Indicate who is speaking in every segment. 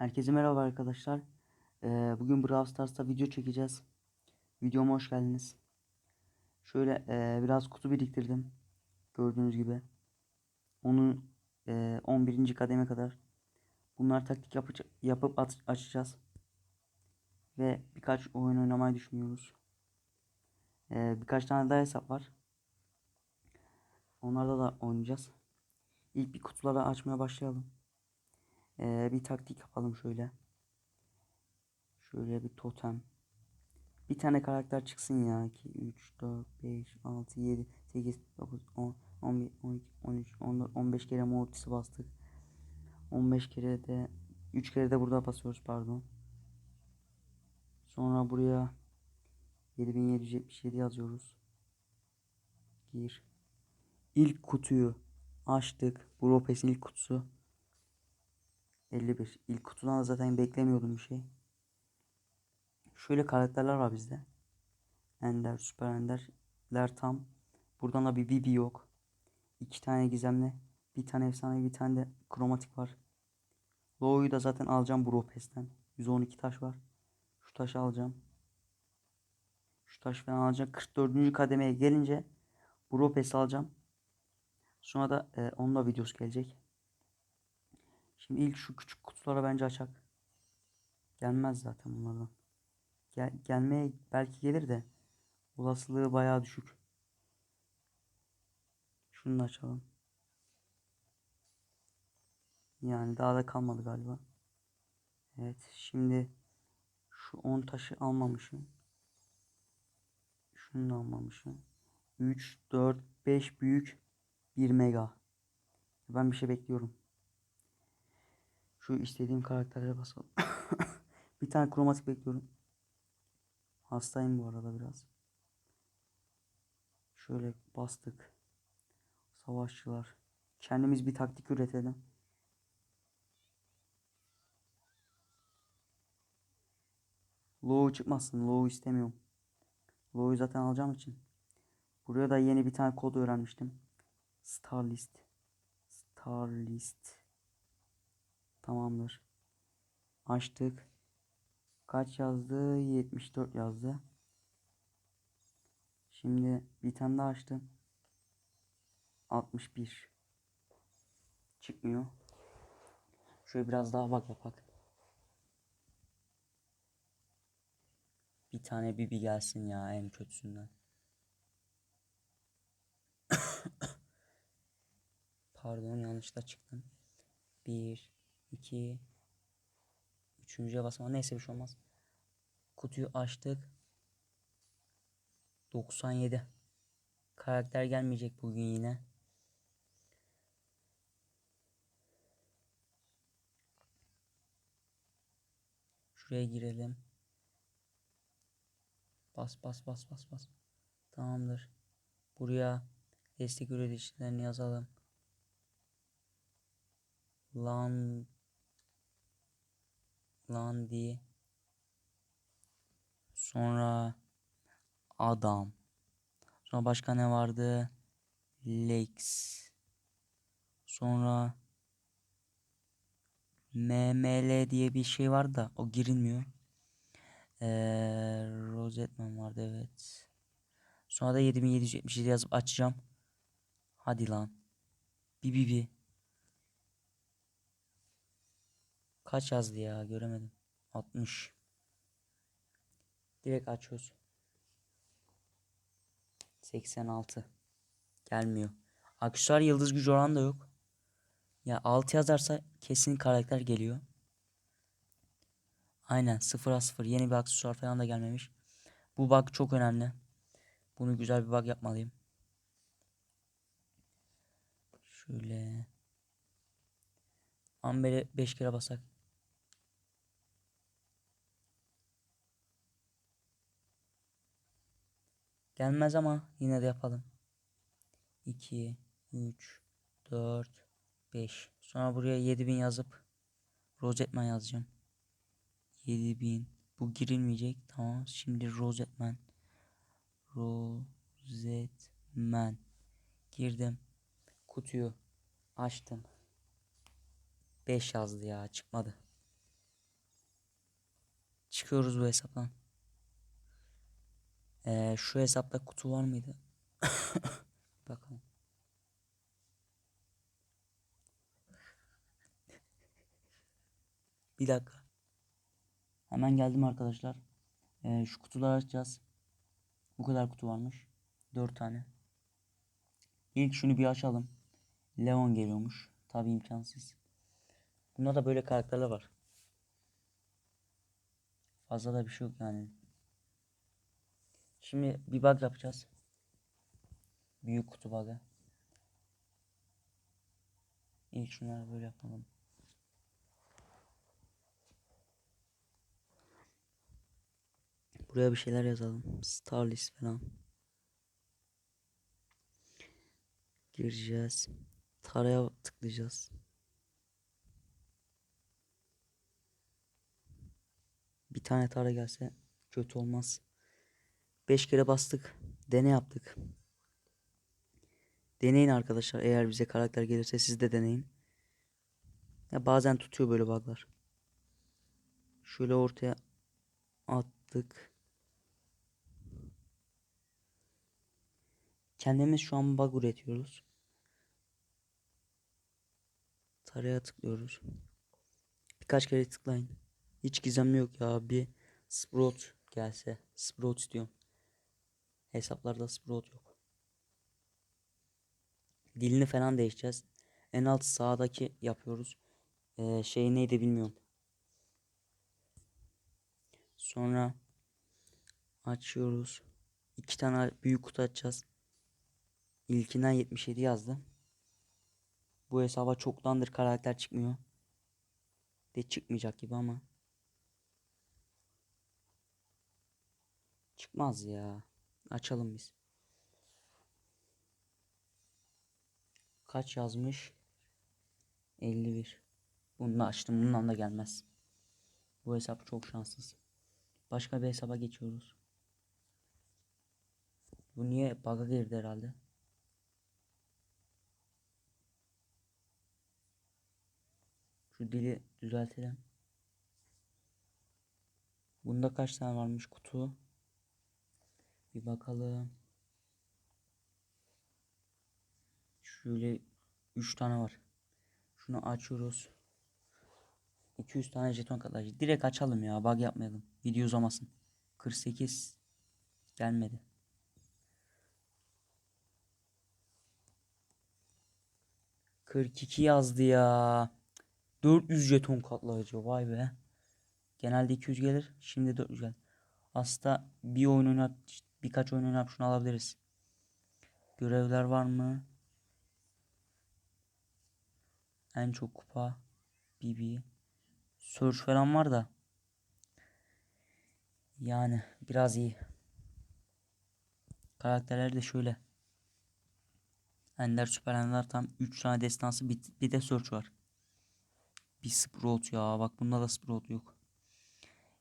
Speaker 1: Herkese merhaba arkadaşlar. Ee, bugün Brawl Stars'ta video çekeceğiz. Videoma hoş geldiniz. Şöyle e, biraz kutu biriktirdim. Gördüğünüz gibi. Onu e, 11. kademe kadar. Bunlar taktik yapıp, yapıp at- açacağız. Ve birkaç oyun oynamayı düşünüyoruz. Ee, birkaç tane daha hesap var. Onlarda da oynayacağız. İlk bir kutuları açmaya başlayalım. Ee, bir taktik yapalım şöyle. Şöyle bir totem. Bir tane karakter çıksın ya. 2, 3, 4, 5, 6, 7, 8, 9, 10, 11, 12, 13, 14, 15 kere mortisi bastık. 15 kere de 3 kere de burada basıyoruz pardon. Sonra buraya 7777 yazıyoruz. Gir. İlk kutuyu açtık. Bu Ropes'in ilk kutusu. 51. İlk kutudan da zaten beklemiyordum bir şey. Şöyle karakterler var bizde. Ender, Süper Ender'ler tam. Buradan da bir Bibi yok. İki tane gizemli. Bir tane efsane bir tane de kromatik var. Lo'yu da zaten alacağım bu Ropes'ten. 112 taş var. Şu taşı alacağım. Şu taş falan alacağım. 44. kademeye gelince bu Ropes'i alacağım. Sonra da e, onun da videosu gelecek. Şimdi ilk şu küçük kutulara bence açak. Gelmez zaten bunlardan. Gel, gelmeye belki gelir de olasılığı bayağı düşük. Şunu da açalım. Yani daha da kalmadı galiba. Evet şimdi şu 10 taşı almamışım. Şunu da almamışım. 3, 4, 5 büyük 1 mega. Ben bir şey bekliyorum. Şu istediğim karakterlere basalım. bir tane kromatik bekliyorum. Hastayım bu arada biraz. Şöyle bastık. Savaşçılar. Kendimiz bir taktik üretelim. Low çıkmasın. Low istemiyorum. Low'u zaten alacağım için. Buraya da yeni bir tane kod öğrenmiştim. Starlist. Starlist. Tamamdır. Açtık. Kaç yazdı? 74 yazdı. Şimdi bir tane daha açtım. 61. Çıkmıyor. Şöyle biraz daha bak bak. Bir tane bibi gelsin ya en kötüsünden. Pardon yanlışla çıktım. 1 2 Üçüncüye basma. Neyse bir şey olmaz. Kutuyu açtık. 97. Karakter gelmeyecek bugün yine. Şuraya girelim. Bas bas bas bas bas. Tamamdır. Buraya destek üreticilerini yazalım. Lan Landy. Sonra adam. Sonra başka ne vardı? Lex. Sonra MML diye bir şey var da o girilmiyor. Ee, Rosetman vardı evet. Sonra da 7777 yazıp açacağım. Hadi lan. Bir bir bir. Kaç yazdı ya göremedim. 60. Direkt açıyoruz. 86. Gelmiyor. Aksesuar yıldız gücü oranı da yok. Ya 6 yazarsa kesin karakter geliyor. Aynen 0'a 0. Yeni bir aksesuar falan da gelmemiş. Bu bug çok önemli. Bunu güzel bir bug yapmalıyım. Şöyle. Amber'e 5 kere basak. Gelmez ama yine de yapalım. 2, 3, 4, 5. Sonra buraya 7000 yazıp Rosetman yazacağım. 7000. Bu girilmeyecek. Tamam. Şimdi Rosetman. Rosetman. Girdim. Kutuyu açtım. 5 yazdı ya. Çıkmadı. Çıkıyoruz bu hesaptan. Ee, şu hesapta kutu var mıydı? Bakalım. Bir dakika. Hemen geldim arkadaşlar. Ee, şu kutuları açacağız. Bu kadar kutu varmış. 4 tane. İlk şunu bir açalım. Leon geliyormuş. Tabi imkansız. Bunda da böyle karakterler var. Fazla da bir şey yok yani. Şimdi bir bug yapacağız. Büyük kutu bug'ı. İlk şunları böyle yapalım. Buraya bir şeyler yazalım. Starlist falan. Gireceğiz. Taraya tıklayacağız. Bir tane tara gelse kötü olmaz. 5 kere bastık. Deney yaptık. Deneyin arkadaşlar. Eğer bize karakter gelirse siz de deneyin. Ya bazen tutuyor böyle bug'lar. Şöyle ortaya attık. Kendimiz şu an bug üretiyoruz. Taraya tıklıyoruz. Birkaç kere tıklayın. Hiç gizemli yok ya. Bir Sprout gelse. Sprout istiyorum. Hesaplarda Sprout yok. Dilini falan değişeceğiz. En alt sağdaki yapıyoruz. Ee, şey neydi bilmiyorum. Sonra açıyoruz. İki tane büyük kutu açacağız. İlkinden 77 yazdı. Bu hesaba çoktandır karakter çıkmıyor. De çıkmayacak gibi ama. Çıkmaz ya. Açalım biz. Kaç yazmış? 51. Bunu açtım. Bundan da gelmez. Bu hesap çok şanssız. Başka bir hesaba geçiyoruz. Bu niye bug'a girdi herhalde? Şu dili düzeltelim. Bunda kaç tane varmış kutu? Bir bakalım. Şöyle 3 tane var. Şunu açıyoruz. 200 tane jeton katlayıcı. Direkt açalım ya. Bug yapmayalım. Video uzamasın. 48 gelmedi. Kırk iki yazdı ya. 400 jeton katlayıcı. Vay be. Genelde 200 gelir. Şimdi 400 geldi. Aslında bir oyun oynat, birkaç oyun oynayıp şunu alabiliriz. Görevler var mı? En çok kupa. BB. Search falan var da. Yani biraz iyi. Karakterler de şöyle. Ender Süper Ender tam 3 tane destansı bir, bir de Search var. Bir Sprout ya. Bak bunda da Sprout yok.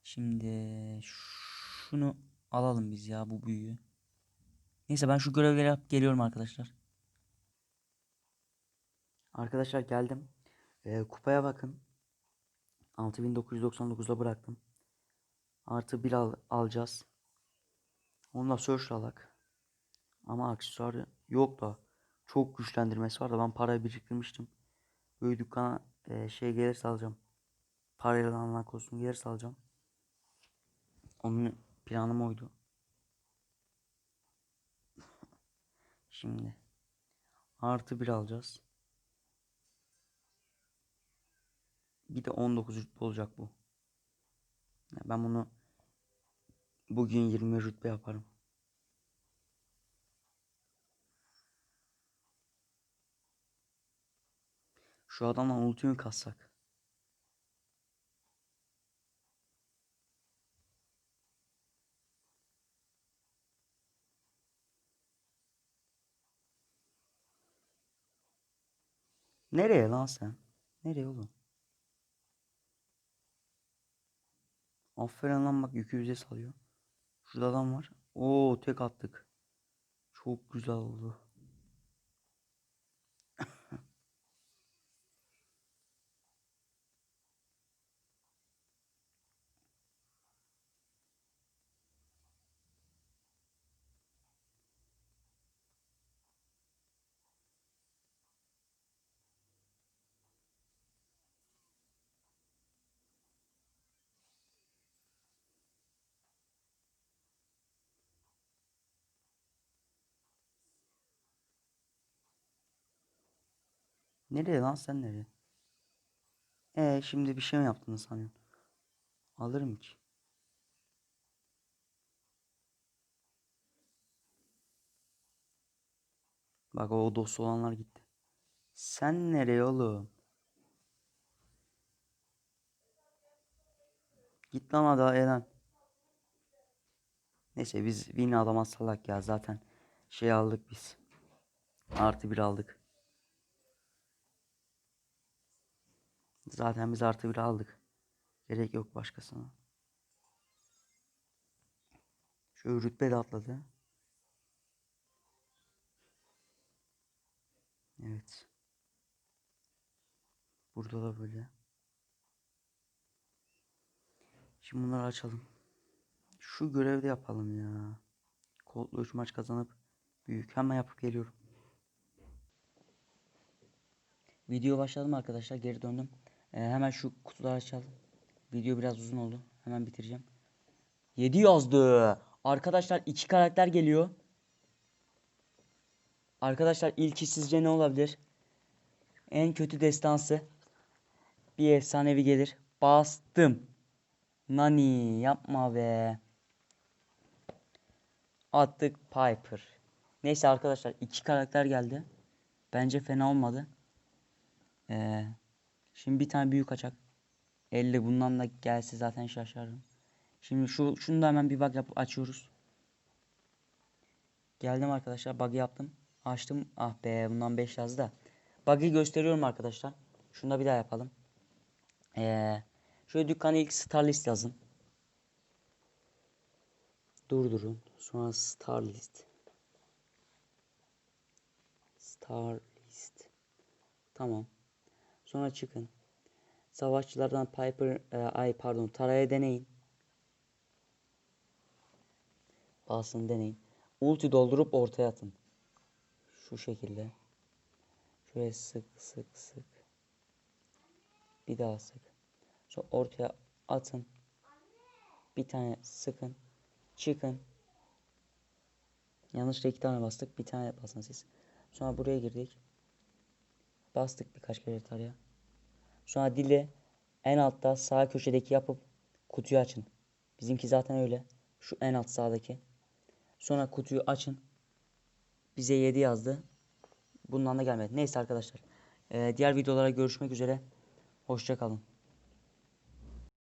Speaker 1: Şimdi şunu alalım biz ya bu büyüğü. Neyse ben şu görevleri yap geliyorum arkadaşlar. Arkadaşlar geldim. Ee, kupaya bakın. 6999'da bıraktım. Artı bir al alacağız. Onunla search alak. Ama aksesuar yok da. Çok güçlendirmesi var da ben parayı biriktirmiştim. Böyle dükkana e, şey gelirse alacağım. Parayla alınan kostüm gelirse alacağım. Onun planım oydu. Şimdi artı bir alacağız. Bir de 19 rütbe olacak bu. Ben bunu bugün 20 rütbe yaparım. Şu adamdan ultimi kassak. Nereye lan sen? Nereye oğlum? Aferin lan bak yükü bize salıyor. Şurada adam var. Oo tek attık. Çok güzel oldu. Nereye lan sen nereye? E şimdi bir şey mi yaptınız sanıyorsun? Alırım ki. Bak o dost olanlar gitti. Sen nereye oğlum? Git lan hadi Eren. Neyse biz win adama salak ya zaten şey aldık biz. Artı bir aldık. Zaten biz artı bir aldık. Gerek yok başkasına. Şu rütbe de atladı. Evet. Burada da böyle. Şimdi bunları açalım. Şu görevde yapalım ya. Kodlu 3 maç kazanıp büyük. Hemen yapıp geliyorum. Video başladım arkadaşlar. Geri döndüm. Ee, hemen şu kutuları açalım. Video biraz uzun oldu. Hemen bitireceğim. 7 yazdı. Arkadaşlar iki karakter geliyor. Arkadaşlar ilki sizce ne olabilir? En kötü destansı. Bir efsanevi gelir. Bastım. Nani yapma be. Attık Piper. Neyse arkadaşlar iki karakter geldi. Bence fena olmadı. Ee, şimdi bir tane büyük açak. 50 bundan da gelse zaten şaşarım. Şimdi şu şunu da hemen bir bug yapıp açıyoruz. Geldim arkadaşlar bug yaptım. Açtım. Ah be bundan 5 yazdı da. Bug'ı gösteriyorum arkadaşlar. Şunu da bir daha yapalım. Ee, şöyle dükkana ilk star list yazın. Durdurun. Sonra star list. Star list. Tamam. Sonra çıkın. Savaşçılardan Piper, e, ay pardon Tara'ya deneyin. Basın deneyin. Ulti doldurup ortaya atın. Şu şekilde. Şöyle sık sık sık. Bir daha sık. Sonra ortaya atın. Bir tane sıkın. Çıkın. Yanlışlıkla iki tane bastık. Bir tane basın siz. Sonra buraya girdik. Bastık birkaç kere taraya. Sonra dili en altta sağ köşedeki yapıp kutuyu açın. Bizimki zaten öyle. Şu en alt sağdaki. Sonra kutuyu açın. Bize 7 yazdı. Bundan da gelmedi. Neyse arkadaşlar. Ee, diğer videolara görüşmek üzere. Hoşçakalın.